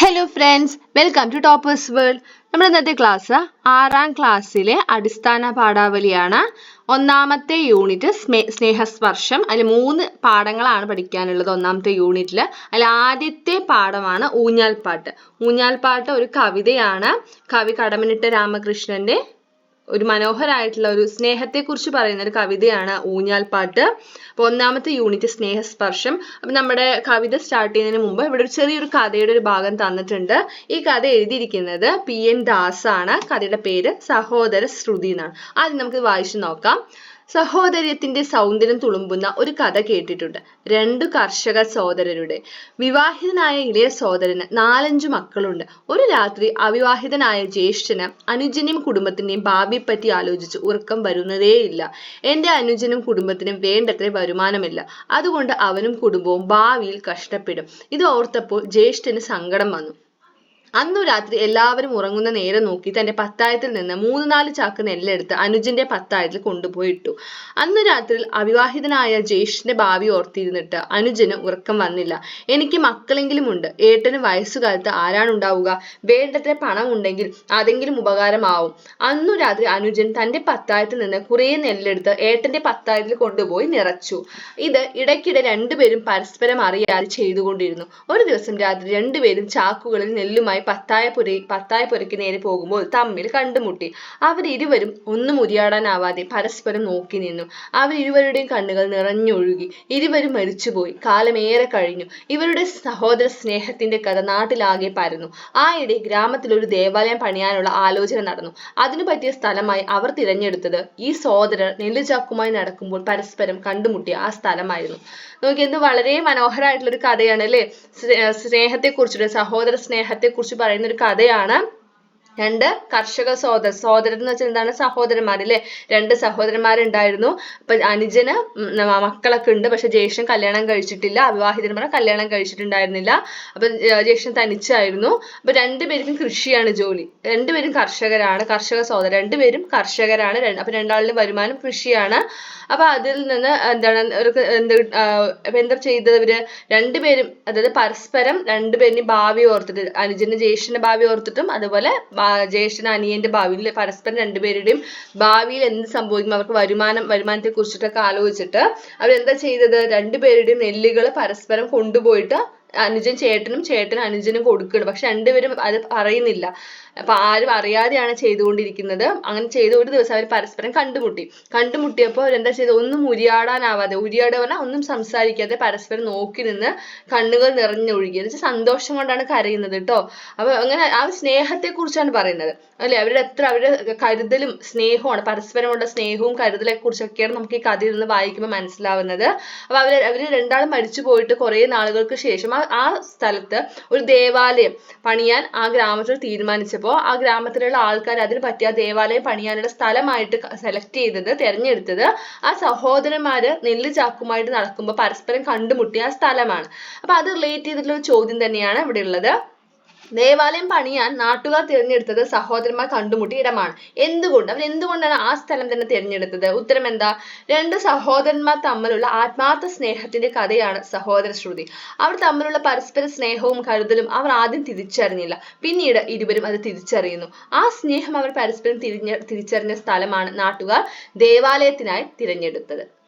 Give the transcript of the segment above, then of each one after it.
Hello friends welcome to toppers world നമ്മുടെ ഇന്നത്തെ class ആറാം ക്ലാസ്സിലെ അടിസ്ഥാന പാഠാവലിയാണ്. ഒന്നാമത്തെ യൂണിറ്റ് സ്നേ സ്നേഹസ്പർശം. അതിൽ മൂന്ന് പാഠങ്ങളാണ് പഠിക്കാനുള്ളത് ഒന്നാമത്തെ യൂണിറ്റിൽ അതിൽ ആദ്യത്തെ പാഠമാണ് ഊഞ്ഞാൽപ്പാട്ട്. ഊഞ്ഞാൽപ്പാട്ട് ഒരു കവിതയാണ്. കവി കടമനിട്ട രാമകൃഷ്ണന്റെ ഒരു മനോഹരമായിട്ടുള്ള ഒരു സ്നേഹത്തെക്കുറിച്ച് പറയുന്ന ഒരു കവിതയാണ് ഊഞ്ഞാൽപ്പാട്ട്. അപ്പോൾ ഒന്നാമത്തെ യൂണിറ്റ് സ്നേഹസ്പർശം. അപ്പം നമ്മുടെ കവിത സ്റ്റാർട്ട് ചെയ്യുന്നതിന് മുമ്പ് ഇവിടെ ഒരു ചെറിയൊരു കഥയുടെ ഒരു ഭാഗം തന്നിട്ടുണ്ട്. ഈ കഥ എഴുതിയിരിക്കുന്നത് പി എൻ ദാസാണ്. കഥയുടെ പേര് സഹോദര ശ്രുതി എന്നാണ്. ആദ്യം നമുക്ക് വായിച്ചു നോക്കാം. സഹോദര്യത്തിന്റെ സൗന്ദര്യം തുളുമ്പുന്ന ഒരു കഥ കേട്ടിട്ടുണ്ട്. രണ്ടു കർഷക സഹോദരരുടെ. വിവാഹിതനായ ഇളയ സഹോദരന് നാലഞ്ചു മക്കളുണ്ട്. ഒരു രാത്രി അവിവാഹിതനായ ജ്യേഷ്ഠന് അനുജനെയും കുടുംബത്തിന്റെയും ഭാവിയെപ്പറ്റി ആലോചിച്ച് ഉറക്കം വരുന്നതേയില്ല. എന്റെ അനുജനും കുടുംബത്തിനും വേണ്ടത്ര വരുമാനമില്ല. അതുകൊണ്ട് അവനും കുടുംബവും ഭാവിയിൽ കഷ്ടപ്പെടും. ഇത് ഓർത്തപ്പോൾ ജ്യേഷ്ഠന് സങ്കടം വന്നു. അന്നു രാത്രി എല്ലാവരും ഉറങ്ങുന്ന നേരം നോക്കി തന്റെ പത്തായത്തിൽ നിന്ന് മൂന്ന് നാല് ചാക്ക് നെല്ലെടുത്ത് അനുജന്റെ പത്തായത്തിൽ കൊണ്ടുപോയി ഇട്ടു അന്നു രാത്രിയിൽ അവിവാഹിതനായ ജ്യേഷ്ഠന്റെ ഭാവി ഓർത്തിരുന്നിട്ട് അനുജന് ഉറക്കം വന്നില്ല. എനിക്ക് മക്കളെങ്കിലും ഉണ്ട്. ഏട്ടന് വയസ്സുകാലത്ത് ആരാണ് ഉണ്ടാവുക വേണ്ടത്ര പണം ഉണ്ടെങ്കിൽ അതെങ്കിലും ഉപകാരമാവും. അന്നു രാത്രി അനുജൻ തന്റെ പത്തായത്തിൽ നിന്ന് കുറേ നെല്ലെടുത്ത് ഏട്ടന്റെ പത്തായത്തിൽ കൊണ്ടുപോയി നിറച്ചു. ഇത് ഇടയ്ക്കിടെ രണ്ടുപേരും പരസ്പരം അറിയാതെ ചെയ്തുകൊണ്ടിരുന്നു. ഒരു ദിവസം രാത്രി രണ്ടുപേരും ചാക്കുകളിൽ നെല്ലുമായി പത്തായപുര പത്തായപുരയ്ക്ക് നേരെ പോകുമ്പോൾ തമ്മിൽ കണ്ടുമുട്ടി. അവരിരുവരും ഒന്നും ഉരിയാടാനാവാതെ പരസ്പരം നോക്കി നിന്നു. അവരിരുവരുടെയും കണ്ണുകൾ നിറഞ്ഞൊഴുകി. ഇരുവരും മരിച്ചുപോയി. കാലമേറെ കഴിഞ്ഞു. ഇവരുടെ സഹോദര സ്നേഹത്തിന്റെ കഥ നാട്ടിലാകെ പരന്നു. ആയിടെ ഗ്രാമത്തിൽ ഒരു ദേവാലയം പണിയാനുള്ള ആലോചന നടന്നു. അതിനു പറ്റിയ സ്ഥലമായി അവർ തിരഞ്ഞെടുത്തത് ഈ സഹോദരർ നെല്ലുചാക്കുമായി നടക്കുമ്പോൾ പരസ്പരം കണ്ടുമുട്ടിയ ആ സ്ഥലമായിരുന്നു. നോക്കി എന്ത് വളരെ മനോഹരമായിട്ടുള്ള ഒരു കഥയാണ് അല്ലേ സ്നേഹത്തെ കുറിച്ചുള്ള സഹോദര സ്നേഹത്തെ കുറിച്ച് പറയുന്ന ഒരു കഥയാണ്. രണ്ട് കർഷക സഹോദര സഹോദരൻ എന്ന് വെച്ചാൽ എന്താണ്? സഹോദരന്മാർ അല്ലേ രണ്ട് സഹോദരന്മാരുണ്ടായിരുന്നു. അപ്പൊ അനുജന് മക്കളൊക്കെ ഉണ്ട്. പക്ഷെ ജ്യേഷ്ഠൻ കല്യാണം കഴിച്ചിട്ടില്ല. അവിവാഹിതന്മാർ കല്യാണം കഴിച്ചിട്ടുണ്ടായിരുന്നില്ല. അപ്പൊ ജ്യേഷ്ഠൻ തനിച്ചായിരുന്നു. അപ്പൊ രണ്ടുപേർക്കും കൃഷിയാണ് ജോലി. രണ്ടുപേരും കർഷകരാണ് കർഷക സഹോദരൻ. രണ്ടുപേരും കർഷകരാണ്. അപ്പൊ രണ്ടാളുടെ വരുമാനം കൃഷിയാണ്. അപ്പൊ അതിൽ നിന്ന് എന്താണ് അവർക്ക് എന്ത് എന്താ ചെയ്തത് ഇവർ? രണ്ടുപേരും അതായത് പരസ്പരം രണ്ടുപേരും ഭാവി ഓർത്തിട്ട് അനുജന്റെ ജ്യേഷ്ഠന്റെ ഭാവി ഓർത്തിട്ടും അതുപോലെ ജ്യേഷ്ഠന് അനിയന്റെ ഭാവിയിൽ പരസ്പരം രണ്ടുപേരുടെയും ഭാവിയിൽ എന്ത് സംഭവിക്കും അവർക്ക് വരുമാനം വരുമാനത്തെ കുറിച്ചിട്ടൊക്കെ ആലോചിച്ചിട്ട് അവരെന്താ ചെയ്തത്? രണ്ടുപേരുടെയും നെല്ലുകൾ പരസ്പരം കൊണ്ടുപോയിട്ട് അനുജൻ ചേട്ടനും ചേട്ടൻ അനുജനും കൊടുക്കണം. പക്ഷെ രണ്ടുപേരും അത് പറയുന്നില്ല അപ്പൊ ആരും അറിയാതെയാണ് ചെയ്തുകൊണ്ടിരിക്കുന്നത്. അങ്ങനെ ചെയ്ത ഒരു ദിവസം അവർ പരസ്പരം കണ്ടുമുട്ടി. കണ്ടുമുട്ടിയപ്പോൾ അവരെന്താ ചെയ്തത്? ഒന്നും ഉരിയാടാനാവാതെ ഉരിയാടുക പറഞ്ഞാൽ ഒന്നും സംസാരിക്കാതെ പരസ്പരം നോക്കി നിന്ന് കണ്ണുകൾ നിറഞ്ഞൊഴുകി. എന്ന് വെച്ചാൽ സന്തോഷം കൊണ്ടാണ് കരയുന്നത് കേട്ടോ അപ്പൊ അങ്ങനെ ആ സ്നേഹത്തെ കുറിച്ചാണ് പറയുന്നത്. അല്ലെ? അവരുടെ എത്ര അവരുടെ കരുതലും സ്നേഹമാണ് പരസ്പരമുള്ള സ്നേഹവും കരുതലെ കുറിച്ചൊക്കെയാണ് നമുക്ക് ഈ കഥയിൽ നിന്ന് വായിക്കുമ്പോൾ മനസ്സിലാവുന്നത്. അപ്പൊ അവർ അവർ രണ്ടാളും മരിച്ചു പോയിട്ട് കുറെ നാളുകൾക്ക് ശേഷം ആ ആ സ്ഥലത്ത് ഒരു ദേവാലയം പണിയാൻ ആ ഗ്രാമത്തിൽ തീരുമാനിച്ചപ്പോൾ ആ ഗ്രാമത്തിലുള്ള ആൾക്കാർ അതിന് പറ്റിയ ദേവാലയം പണിയാനുള്ള സ്ഥലമായിട്ട് സെലക്ട് ചെയ്തത് തിരഞ്ഞെടുത്തത് ആ സഹോദരന്മാര് നെല്ല് ചാക്കുമായിട്ട് നടക്കുമ്പോൾ പരസ്പരം കണ്ടുമുട്ടിയ ആ സ്ഥലമാണ്. അപ്പൊ അത് റിലേറ്റ് ചെയ്തിട്ടുള്ള ഒരു ചോദ്യം തന്നെയാണ് ഇവിടെ ഉള്ളത്. ദേവാലയം പണിയാൻ നാട്ടുകാർ തിരഞ്ഞെടുത്തത് സഹോദരന്മാർ കണ്ടുമുട്ടിയ ഇടമാണ്. എന്തുകൊണ്ട്? അവർ എന്തുകൊണ്ടാണ് ആ സ്ഥലം തന്നെ തിരഞ്ഞെടുത്തത്? ഉത്തരം എന്താ? രണ്ട് സഹോദരന്മാർ തമ്മിലുള്ള ആത്മാർത്ഥ സ്നേഹത്തിന്റെ കഥയാണ് സഹോദര ശ്രുതി. അവർ തമ്മിലുള്ള പരസ്പര സ്നേഹവും കരുതലും അവർ ആദ്യം തിരിച്ചറിഞ്ഞില്ല. പിന്നീട് ഇരുവരും അത് തിരിച്ചറിയുന്നു. ആ സ്നേഹം അവർ പരസ്പരം തിരിഞ്ഞ തിരിച്ചറിഞ്ഞ സ്ഥലമാണ് നാട്ടുകാർ ദേവാലയത്തിനായി തിരഞ്ഞെടുത്തത്.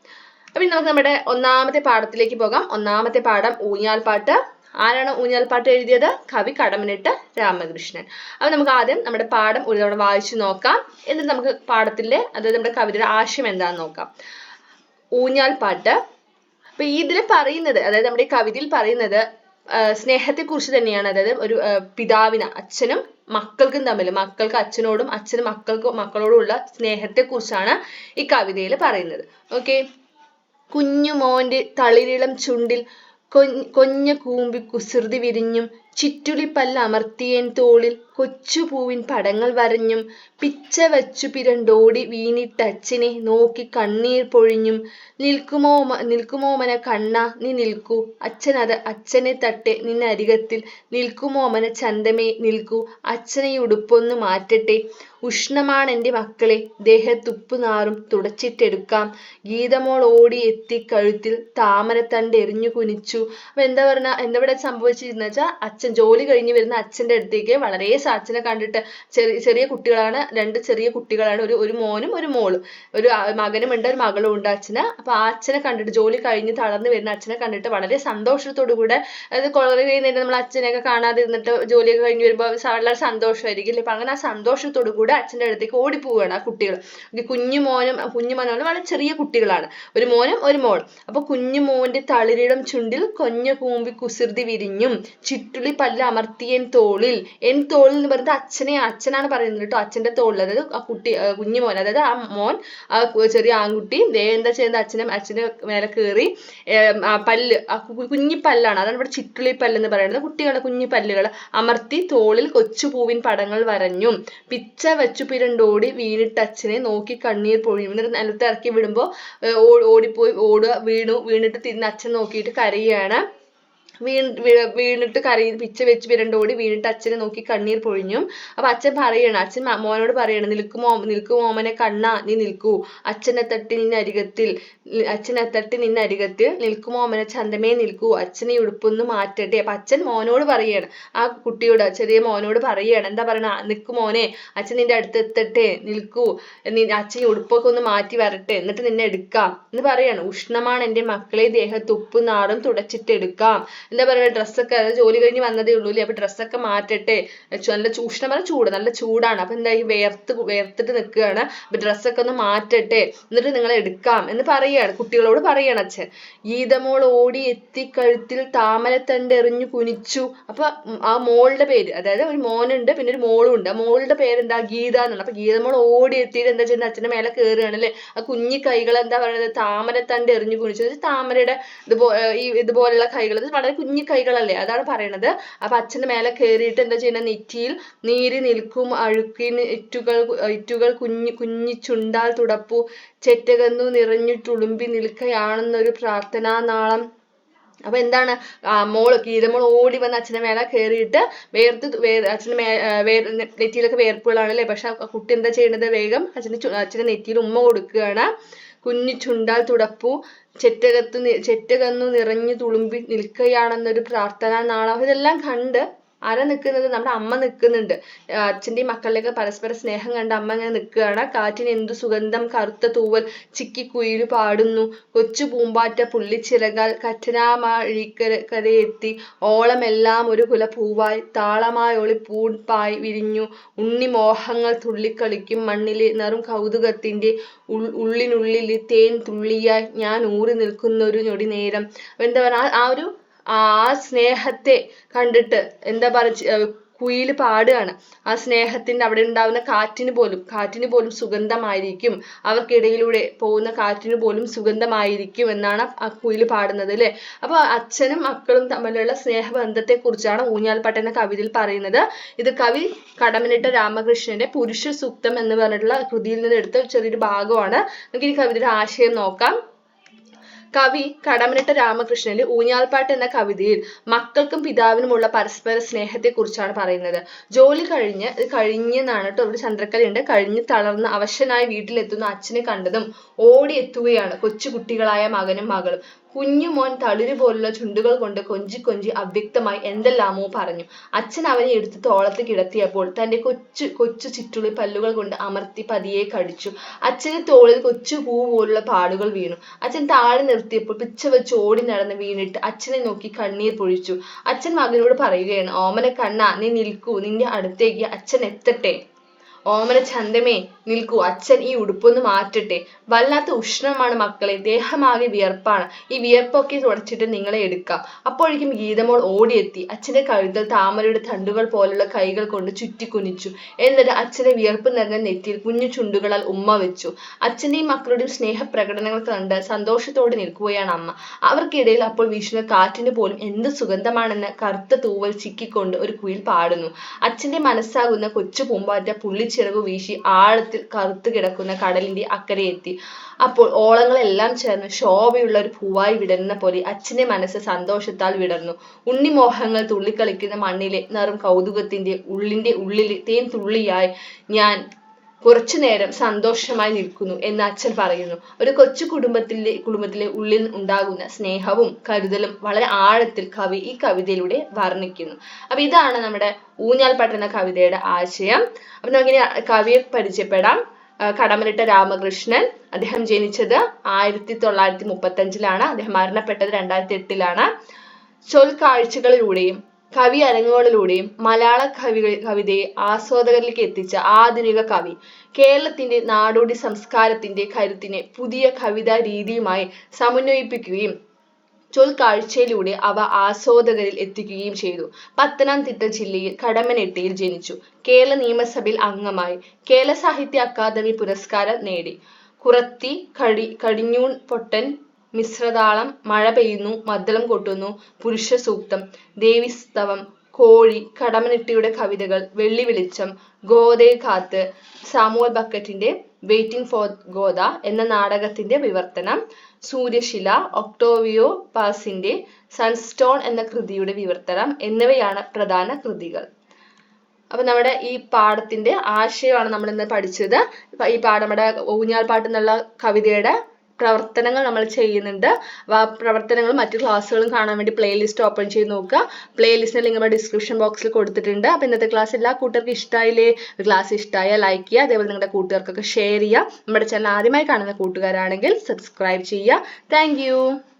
അപ്പൊ നമുക്ക് നമ്മുടെ ഒന്നാമത്തെ പാഠത്തിലേക്ക് പോകാം. ഒന്നാമത്തെ പാഠം ഊഞ്ഞാൽപ്പാട്ട്. ആരാണ് ഊഞ്ഞാൽപ്പാട്ട് എഴുതിയത്? കവി കടമനിട്ട് രാമകൃഷ്ണൻ. അപ്പൊ നമുക്ക് ആദ്യം നമ്മുടെ പാഠം ഒരു തവണ വായിച്ചു നോക്കാം. എന്നിട്ട് നമുക്ക് പാഠത്തിലെ അതായത് നമ്മുടെ കവിതയുടെ ആശയം എന്താണെന്ന് നോക്കാം. ഊഞ്ഞാൽപ്പാട്ട്. അപ്പൊ ഇതിൽ പറയുന്നത് അതായത് നമ്മുടെ ഈ കവിതയിൽ പറയുന്നത് സ്നേഹത്തെ കുറിച്ച് തന്നെയാണ്. അതായത് ഒരു പിതാവിന് അച്ഛനും മക്കൾക്കും തമ്മിൽ മക്കൾക്ക് അച്ഛനോടും അച്ഛനും മക്കൾക്ക് മക്കളോടുമുള്ള സ്നേഹത്തെ കുറിച്ചാണ് ഈ കവിതയിൽ പറയുന്നത്. ഓക്കെ? കുഞ്ഞുമോന്റെ തളിരിളം ചുണ്ടിൽ കൊഞ്ഞ കൂമ്പി കുസൃതി വിരിഞ്ഞും ചിറ്റുളിപ്പല്ല അമർത്തിയൻ തോളിൽ കൊച്ചുപൂവിൻ പടങ്ങൾ വരഞ്ഞും പിച്ച വച്ചു പിരണ്ടോടി വീണിട്ടച്ഛനെ നോക്കി കണ്ണീർ പൊഴിഞ്ഞും നിൽക്കുമോ നിൽക്കുമോമന കണ്ണാ നീ നിൽക്കൂ. അച്ഛനത് അച്ഛനെ തട്ടെ നിന്നരികത്തിൽ നിൽക്കുമോമന ചന്തമേ നിൽക്കൂ. അച്ഛനെ ഉടുപ്പൊന്നു മാറ്റട്ടെ. ഉഷ്ണമാണ് എന്റെ മക്കളെ. ദേഹത്തുപ്പു നാറും തുടച്ചിട്ടെടുക്കാം. ഗീതമോൾ ഓടി എത്തി കഴുത്തിൽ താമരത്തണ്ട് എറിഞ്ഞു കുനിച്ചു. അപ്പൊ എന്താ പറഞ്ഞ എന്താ ഇവിടെ സംഭവിച്ചിരുന്ന വെച്ചാൽ അച്ഛൻ ജോലി കഴിഞ്ഞ് വരുന്ന അച്ഛന്റെ അടുത്തേക്ക് വളരെ അച്ഛനെ കണ്ടിട്ട് ചെറിയ ചെറിയ കുട്ടികളാണ് രണ്ട് ചെറിയ കുട്ടികളാണ് ഒരു ഒരു മോനും ഒരു മോളും. ഒരു മകനും ഉണ്ട് ഒരു മകളും ഉണ്ട് അച്ഛന്. അപ്പൊ ആ അച്ഛനെ കണ്ടിട്ട് ജോലി കഴിഞ്ഞ് തളർന്നു വരുന്ന അച്ഛനെ കണ്ടിട്ട് വളരെ സന്തോഷത്തോടു കൂടെ അത് കുറേ നേരം നമ്മൾ അച്ഛനെയൊക്കെ കാണാതെ ഇരുന്നിട്ട് ജോലിയൊക്കെ കഴിഞ്ഞ് വരുമ്പോൾ വളരെ സന്തോഷമായിരിക്കും അപ്പൊ അങ്ങനെ ആ സന്തോഷത്തോടു കൂടെ അച്ഛന്റെ അടുത്തേക്ക് ഓടിപ്പോവുകയാണ് ആ കുട്ടികൾ. കുഞ്ഞു മോനും കുഞ്ഞു മോനും വളരെ ചെറിയ കുട്ടികളാണ്. ഒരു മോനും ഒരു മോൾ അപ്പൊ കുഞ്ഞു മോന്റെ തളിരിടം ചുണ്ടിൽ കൊഞ്ഞ കൂമ്പി കുസൃതി വിരിഞ്ഞും ചിറ്റുളി പല്ല് അമർത്തിയൻ തോളിൽ. എൻ തോളിൽ എന്ന് പറയുന്നത് അച്ഛനെ അച്ഛനാണ് പറയുന്നത് കേട്ടോ. അച്ഛന്റെ തോളിൽ. അതായത് ആ കുട്ടി കുഞ്ഞു മോൻ. അതായത് ആ മോൻ ആ ചെറിയ ആൺകുട്ടി എന്താ ചെയ്യുന്നത്? അച്ഛനെ അച്ഛന്റെ മേലെ കയറി പല്ല് കുഞ്ഞി പല്ലാണ്. അതാണ് ഇവിടെ ചിറ്റുളി പല്ല് എന്ന് പറയുന്നത്. കുട്ടികളുടെ കുഞ്ഞി പല്ലുകൾ അമർത്തി തോളിൽ കൊച്ചു കൊച്ചുപൂവിൻ പടങ്ങൾ വരഞ്ഞു. പിച്ച വെച്ചു പിരണ്ടോടി വീണിട്ട് അച്ഛനെ നോക്കി കണ്ണീർ പൊഴിയും എന്നിട്ട് നിലത്ത് ഇറക്കി വിടുമ്പോ ഏർ ഓ- ഓടിപ്പോയി ഓടുക വീണു വീണിട്ട് തിരിഞ്ഞ് അച്ഛൻ നോക്കിയിട്ട് കരയുകയാണ്. വീണ് വീണിട്ട് കരയി പിച്ച വെച്ച് വിരണ്ടോടി വീണിട്ട് അച്ഛനെ നോക്കി കണ്ണീർ പൊഴിഞ്ഞും. അപ്പൊ അച്ഛൻ പറയണം അച്ഛൻ മോനോട് പറയണം നിൽക്കു മോ നിൽക്കു മോമനെ കണ്ണാ നീ നിൽക്കൂ. അച്ഛനെ തട്ടി നിന്നരികത്തിൽ അരികത്തിൽ അച്ഛനെ തട്ടി നിന്നരികത്തിൽ നിൽക്കു മോമനെ ചന്തമേ നിൽക്കൂ. അച്ഛനെ ഉടുപ്പൊന്ന് മാറ്റട്ടെ. അപ്പൊ അച്ഛൻ മോനോട് പറയാണ് ആ കുട്ടിയോട് ചെറിയ മോനോട് പറയാണ് എന്താ പറയണ നിൽക്കു മോനെ അച്ഛൻ നിന്റെ അടുത്ത് എത്തട്ടെ നിൽക്കൂ. അച്ഛൻ ഉടുപ്പൊക്കെ ഒന്ന് മാറ്റി വരട്ടെ എന്നിട്ട് നിന്നെ എടുക്കാം. എന്ന് പറയാണ് ഉഷ്ണമാണ് എന്റെ മക്കളെ ദേഹത്ത് ഉപ്പും നാറും തുടച്ചിട്ട് എടുക്കാം. എന്താ പറയുക ഡ്രസ്സൊക്കെ അതായത് ജോലി കഴിഞ്ഞ് വന്നതേ ഉള്ളൂ അല്ലേ? അപ്പൊ ഡ്രസ്സൊക്കെ മാറ്റട്ടെ. നല്ല ചൂഷണം പറഞ്ഞാൽ ചൂട് നല്ല ചൂടാണ്. അപ്പൊ എന്തായി വേർത്ത് വേർത്തിട്ട് നിൽക്കുകയാണ്. അപ്പൊ ഡ്രസ്സൊക്കെ ഒന്ന് മാറ്റട്ടെ. എന്നിട്ട് നിങ്ങൾ എടുക്കാം എന്ന് പറയുകയാണ്. കുട്ടികളോട് പറയാണ് അച്ഛൻ. ഗീതമോൾ ഓടി എത്തി കഴുത്തിൽ താമരത്തണ്ട് എറിഞ്ഞു കുനിച്ചു. അപ്പൊ ആ മോളുടെ പേര് അതായത് ഒരു മോനുണ്ട് പിന്നെ ഒരു മോളും ഉണ്ട്. ആ മോളുടെ പേര് എന്താ ഗീത എന്നാണ്. അപ്പൊ ഗീതമോൾ ഓടി എത്തിയിട്ട് എന്താ ചെയ്യുന്നത്? അച്ഛന്റെ മേലെ കയറുകയാണ് അല്ലേ? ആ കുഞ്ഞി കൈകൾ എന്താ പറയുന്നത്? താമരത്തണ്ട് എറിഞ്ഞു കുനിച്ചു. താമരയുടെ ഇതുപോലെ ഈ ഇതുപോലുള്ള കൈകൾ. വളരെ കുഞ്ഞി കൈകളല്ലേ? അതാണ് പറയണത്. അപ്പൊ അച്ഛന്റെ മേലെ കയറിയിട്ട് എന്താ ചെയ്യുന്ന നെറ്റിയിൽ നീര് നിൽക്കും അഴുക്കിന് ഇറ്റുകൾ ഇറ്റുകൾ കുഞ്ഞി കുഞ്ഞി ചുണ്ടാൽ തുടപ്പു ചെറ്റകന്നു നിറഞ്ഞു തുളുമ്പി നിൽക്കയാണെന്നൊരു പ്രാർത്ഥനാ നാളം. അപ്പൊ എന്താണ്? മോൾ കീരമോൾ ഓടി വന്ന് അച്ഛന്റെ മേലെ കയറിയിട്ട് വേർത്ത് അച്ഛന്റെ മേ നെറ്റിയിലൊക്കെ വേർപ്പുകളാണല്ലേ? പക്ഷെ കുട്ടി എന്താ ചെയ്യണത്? വേഗം അച്ഛന്റെ അച്ഛന്റെ നെറ്റിയിൽ ഉമ്മ കൊടുക്കുകയാണ്. കുഞ്ഞു ചുണ്ടാൽ തുടപ്പു. ചെറ്റകത്തു ചെറ്റകന്നു നിറഞ്ഞു തുളുമ്പി നിൽക്കുകയാണെന്നൊരു പ്രാർത്ഥനാ നാളം. ഇതെല്ലാം കണ്ട് ആരാ നിൽക്കുന്നത് നമ്മുടെ അമ്മ നിൽക്കുന്നുണ്ട് അച്ഛന്റെയും മക്കളുടെയൊക്കെ പരസ്പര സ്നേഹം കണ്ട് അമ്മ ഇങ്ങനെ നിൽക്കുകയാണ്. കാറ്റിന് എന്തു സുഗന്ധം? കറുത്ത തൂവൽ ചിക്കി കുയിൽ പാടുന്നു. കൊച്ചു പൂമ്പാറ്റ പുള്ളിച്ചിറകാൽ കരയെത്തി ഓളമെല്ലാം ഒരു കുലപ്പൂവായി. താളമായി ഒളി പൂപ്പായി വിരിഞ്ഞു. ഉണ്ണി മോഹങ്ങൾ തുള്ളിക്കളിക്കും. മണ്ണിലെ നറും കൗതുകത്തിന്റെ ഉൾ ഉള്ളിനുള്ളിൽ തേൻ തുള്ളിയായി. ഞാൻ ഊറി നിൽക്കുന്ന ഒരു ഞൊടി നേരം എന്താ പറയുക ആ ഒരു ആ സ്നേഹത്തെ കണ്ടിട്ട് എന്താ പറ കുയിൽ പാടുകയാണ്. ആ സ്നേഹത്തിന്റെ അവിടെ ഉണ്ടാവുന്ന കാറ്റിന് പോലും കാറ്റിന് പോലും സുഗന്ധമായിരിക്കും. അവർക്കിടയിലൂടെ പോകുന്ന കാറ്റിന് പോലും സുഗന്ധമായിരിക്കും എന്നാണ് ആ കുയിൽ പാടുന്നത് അല്ലേ? അപ്പൊ അച്ഛനും മക്കളും തമ്മിലുള്ള സ്നേഹബന്ധത്തെ കുറിച്ചാണ് ഊഞ്ഞാൽപ്പാട്ട് എന്ന കവിതയിൽ പറയുന്നത്. ഇത് കവി കടമനിട്ട രാമകൃഷ്ണന്റെ പുരുഷ സൂക്തം എന്ന് പറഞ്ഞിട്ടുള്ള കൃതിയിൽ നിന്ന് എടുത്ത ചെറിയൊരു ഭാഗമാണ്. നമുക്ക് ഈ കവിതയുടെ ആശയം നോക്കാം. കവി കടമനിട്ട രാമകൃഷ്ണന്റെ ഊഞ്ഞാൽപ്പാട്ട് എന്ന കവിതയിൽ മക്കൾക്കും പിതാവിനുമുള്ള പരസ്പര സ്നേഹത്തെ കുറിച്ചാണ് പറയുന്നത്. ജോലി കഴിഞ്ഞ് കഴിഞ്ഞെന്നാണ് കേട്ടോ ഇവിടെ ചന്ദ്രക്കലയുണ്ട്. കഴിഞ്ഞ് തളർന്ന് അവശനായി വീട്ടിലെത്തുന്ന അച്ഛനെ കണ്ടതും ഓടി എത്തുകയാണ് കൊച്ചു കുട്ടികളായ മകനും മകളും. കുഞ്ഞുമോൻ തളിരു പോലുള്ള ചുണ്ടുകൾ കൊണ്ട് കൊഞ്ചി കൊഞ്ചി അവ്യക്തമായി എന്തെല്ലാമോ പറഞ്ഞു. അച്ഛൻ അവനെ എടുത്ത് തോളത്ത് കിടത്തിയപ്പോൾ തന്റെ കൊച്ചു കൊച്ചു ചിറ്റുളി പല്ലുകൾ കൊണ്ട് അമർത്തി പതിയെ കടിച്ചു. അച്ഛന്റെ തോളിൽ കൊച്ചു പൂ പോലുള്ള പാടുകൾ വീണു. അച്ഛൻ താഴെ നിർത്തിയപ്പോൾ പിച്ച വെച്ച് ഓടി നടന്ന് വീണിട്ട് അച്ഛനെ നോക്കി കണ്ണീർ പൊഴിച്ചു. അച്ഛൻ മകനോട് പറയുകയാണ് ഓമന കണ്ണാ നീ നിൽക്കൂ നിന്റെ അടുത്തേക്ക് അച്ഛൻ എത്തട്ടെ. ഓമന ചന്തമേ നിൽക്കൂ. അച്ഛൻ ഈ ഉടുപ്പൊന്ന് മാറ്റട്ടെ. വല്ലാത്ത ഉഷ്ണമാണ് മക്കളെ. ദേഹമാകെ വിയർപ്പാണ്. ഈ വിയർപ്പൊക്കെ തുടച്ചിട്ട് നിങ്ങളെ എടുക്കാം. അപ്പോഴേക്കും ഗീതമോൾ ഓടിയെത്തി. അച്ഛന്റെ കഴുത്തിൽ താമരയുടെ തണ്ടുകൾ പോലുള്ള കൈകൾ കൊണ്ട് ചുറ്റിക്കുനിച്ചു. എന്നിട്ട് അച്ഛന്റെ വിയർപ്പ് നിറഞ്ഞ നെറ്റിയിൽ കുഞ്ഞു ചുണ്ടുകളാൽ ഉമ്മ വെച്ചു. അച്ഛന്റെയും മക്കളുടെയും സ്നേഹപ്രകടനങ്ങൾ കണ്ട് സന്തോഷത്തോടെ നിൽക്കുകയാണ് അമ്മ. അവർക്കിടയിൽ അപ്പോൾ വീശുന്ന കാറ്റിന് പോലും എന്ത് സുഗന്ധമാണെന്ന് കറുത്ത തൂവൽ ചിക്കിക്കൊണ്ട് ഒരു കുയിൽ പാടുന്നു. അച്ഛന്റെ മനസ്സാകുന്ന കൊച്ചു പൂമ്പാറ്റ പുള്ളിച്ചിറകു വീശി ആഴത്തിൽ കറുത്തു കിടക്കുന്ന കടലിന്റെ അക്കരെ എത്തി. അപ്പോൾ ഓളങ്ങളെല്ലാം ചേർന്ന് ശോഭയുള്ള ഒരു പൂവായി വിടരുന്ന പോലെ അച്ഛന്റെ മനസ്സ് സന്തോഷത്താൽ വിടർന്നു. ഉണ്ണിമോഹങ്ങൾ തുള്ളിക്കളിക്കുന്ന മണ്ണിലെ നറും കൗതുകത്തിന്റെ ഉള്ളിന്റെ ഉള്ളിൽ തേൻ തുള്ളിയായി ഞാൻ കുറച്ചു നേരം സന്തോഷമായി നിൽക്കുന്നു എന്ന് അച്ഛൻ പറയുന്നു. ഒരു കൊച്ചു കുടുംബത്തിലെ കുടുംബത്തിലെ ഉള്ളിൽ ഉണ്ടാകുന്ന സ്നേഹവും കരുതലും വളരെ ആഴത്തിൽ കവി ഈ കവിതയിലൂടെ വർണിക്കുന്നു. അപ്പൊ ഇതാണ് നമ്മുടെ ഊഞ്ഞാൽ പട്ടണ കവിതയുടെ ആശയം. അപ്പൊ നമുക്കിനി കവിയെ പരിചയപ്പെടാം. കടമലിട്ട രാമകൃഷ്ണൻ അദ്ദേഹം ജനിച്ചത് ആയിരത്തി തൊള്ളായിരത്തി മുപ്പത്തഞ്ചിലാണ് അദ്ദേഹം മരണപ്പെട്ടത് രണ്ടായിരത്തി എട്ടിലാണ് ചൊൽക്കാഴ്ചകളിലൂടെയും കവി അരങ്ങുകളിലൂടെയും മലയാള കവി കവിതയെ ആസ്വാദകരിലേക്ക് എത്തിച്ച ആധുനിക കവി കേരളത്തിന്റെ നാടോടി സംസ്കാരത്തിന്റെ കരുത്തിനെ പുതിയ കവിതാ രീതിയുമായി സമന്വയിപ്പിക്കുകയും ചൊൽക്കാഴ്ചയിലൂടെ അവ ആസ്വാദകരിൽ എത്തിക്കുകയും ചെയ്തു. പത്തനംതിട്ട ജില്ലയിൽ കടമനെട്ടിയിൽ ജനിച്ചു. കേരള നിയമസഭയിൽ അംഗമായി കേരള സാഹിത്യ അക്കാദമി പുരസ്കാരം നേടി. കുറത്തി കടി കടിഞ്ഞൂൺ പൊട്ടൻ മിശ്രതാളം മഴ പെയ്യുന്നു മദ്ദളം കൊട്ടുന്നു പുരുഷ സൂക്തം ദേവിസ്തവം കോഴി കടമനിട്ടിയുടെ കവിതകൾ വെള്ളി വെളിച്ചം ഗോതയെ കാത്ത് സാമുവൽ ബക്കറ്റിന്റെ വെയിറ്റിംഗ് ഫോർ ഗോദ എന്ന നാടകത്തിന്റെ വിവർത്തനം സൂര്യശില ഒക്ടോവിയോ പാസിന്റെ സൺസ്റ്റോൺ എന്ന കൃതിയുടെ വിവർത്തനം എന്നിവയാണ് പ്രധാന കൃതികൾ. അപ്പൊ നമ്മുടെ ഈ പാഠത്തിന്റെ ആശയമാണ് നമ്മൾ ഇന്ന് പഠിച്ചത്. ഈ പാഠം നമ്മുടെ ഊഞ്ഞാൽ പാട്ട് എന്നുള്ള കവിതയുടെ പ്രവർത്തനങ്ങൾ നമ്മൾ ചെയ്യുന്നുണ്ട്. ആ പ്രവർത്തനങ്ങളും മറ്റു ക്ലാസ്സുകളും കാണാൻ വേണ്ടി പ്ലേലിസ്റ്റ് ഓപ്പൺ ചെയ്ത് നോക്കുക. പ്ലേലിസ്റ്റിന്റെ ലിങ്ക് നമ്മുടെ ഡിസ്ക്രിപ്ഷൻ ബോക്സിൽ കൊടുത്തിട്ടുണ്ട്. അപ്പൊ ഇന്നത്തെ ക്ലാസ് എല്ലാ കൂട്ടുകാർക്കും ഇഷ്ടമായില്ലേ ക്ലാസ് ഇഷ്ടമായ ലൈക്ക് ചെയ്യുക. അതേപോലെ നിങ്ങളുടെ കൂട്ടുകാർക്കൊക്കെ ഷെയർ ചെയ്യുക. നമ്മുടെ ചാനൽ ആദ്യമായി കാണുന്ന കൂട്ടുകാരാണെങ്കിൽ സബ്സ്ക്രൈബ് ചെയ്യുക. താങ്ക്